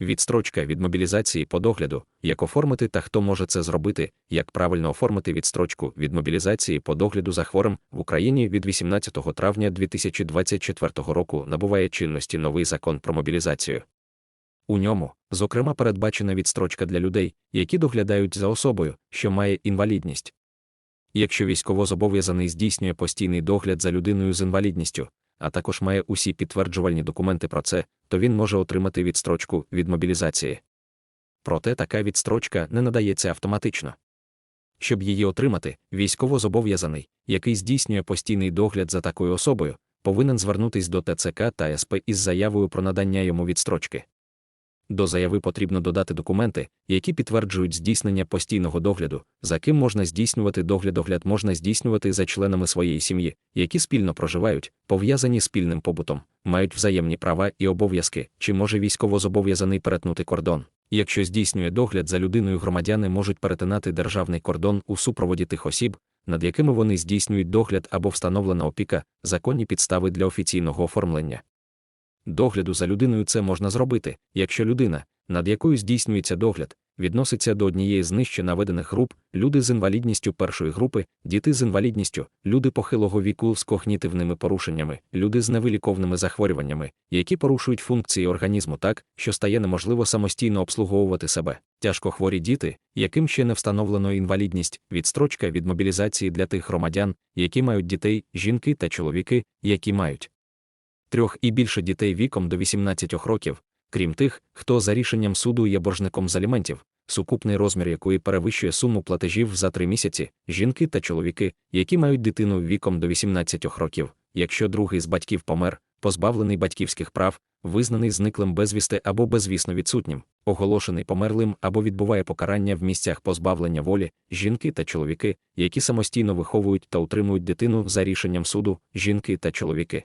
Відстрочка від мобілізації по догляду, як оформити та хто може це зробити, як правильно оформити відстрочку від мобілізації по догляду за хворим в Україні від 18 травня 2024 року набуває чинності новий закон про мобілізацію. У ньому, зокрема, передбачена відстрочка для людей, які доглядають за особою, що має інвалідність. Якщо військовозобов'язаний здійснює постійний догляд за людиною з інвалідністю, а також має усі підтверджувальні документи про це, то він може отримати відстрочку від мобілізації. Проте така відстрочка не надається автоматично. Щоб її отримати, військовозобов'язаний, який здійснює постійний догляд за такою особою, повинен звернутись до ТЦК та СП із заявою про надання йому відстрочки. До заяви потрібно додати документи, які підтверджують здійснення постійного догляду, за ким можна здійснювати догляд догляд можна здійснювати за членами своєї сім'ї, які спільно проживають, пов'язані спільним побутом, мають взаємні права і обов'язки, чи може військовозобов'язаний перетнути кордон. Якщо здійснює догляд за людиною, громадяни можуть перетинати державний кордон у супроводі тих осіб, над якими вони здійснюють догляд або встановлена опіка, законні підстави для офіційного оформлення. Догляду за людиною це можна зробити, якщо людина, над якою здійснюється догляд, відноситься до однієї з нижче наведених груп, люди з інвалідністю першої групи, діти з інвалідністю, люди похилого віку з когнітивними порушеннями, люди з невиліковними захворюваннями, які порушують функції організму так, що стає неможливо самостійно обслуговувати себе, тяжкохворі діти, яким ще не встановлено інвалідність, відстрочка від мобілізації для тих громадян, які мають дітей, жінки та чоловіки, які мають трьох і більше дітей віком до 18 років, крім тих, хто за рішенням суду є боржником з аліментів, сукупний розмір якої перевищує суму платежів за три місяці, жінки та чоловіки, які мають дитину віком до 18 років, якщо другий з батьків помер, позбавлений батьківських прав, визнаний зниклим безвісти або безвісно відсутнім, оголошений померлим або відбуває покарання в місцях позбавлення волі, жінки та чоловіки, які самостійно виховують та утримують дитину за рішенням суду, жінки та чоловіки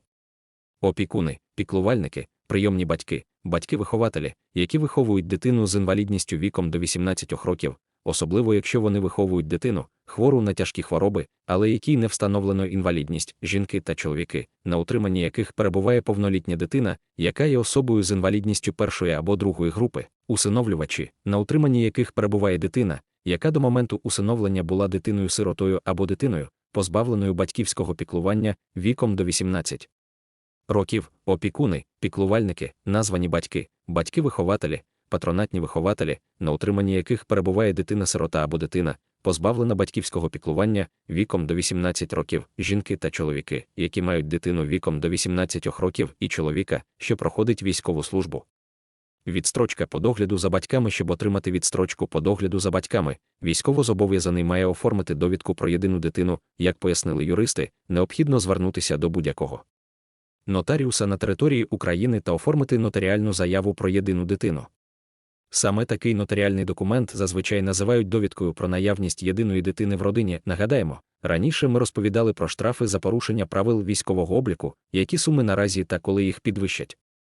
опікуни, піклувальники, прийомні батьки, батьки-вихователі, які виховують дитину з інвалідністю віком до 18 років, особливо якщо вони виховують дитину, хвору на тяжкі хвороби, але якій не встановлено інвалідність, жінки та чоловіки, на утриманні яких перебуває повнолітня дитина, яка є особою з інвалідністю першої або другої групи, усиновлювачі, на утриманні яких перебуває дитина, яка до моменту усиновлення була дитиною-сиротою або дитиною, позбавленою батьківського піклування віком до 18 років, опікуни, піклувальники, названі батьки, батьки-вихователі, патронатні вихователі, на утриманні яких перебуває дитина-сирота або дитина, позбавлена батьківського піклування віком до 18 років, жінки та чоловіки, які мають дитину віком до 18 років і чоловіка, що проходить військову службу. Відстрочка по догляду за батьками, щоб отримати відстрочку по догляду за батьками, військовозобов'язаний має оформити довідку про єдину дитину, як пояснили юристи, необхідно звернутися до будь-якого нотаріуса на території України та оформити нотаріальну заяву про єдину дитину. Саме такий нотаріальний документ зазвичай називають довідкою про наявність єдиної дитини в родині. Нагадаємо, раніше ми розповідали про штрафи за порушення правил військового обліку, які суми наразі та коли їх підвищать.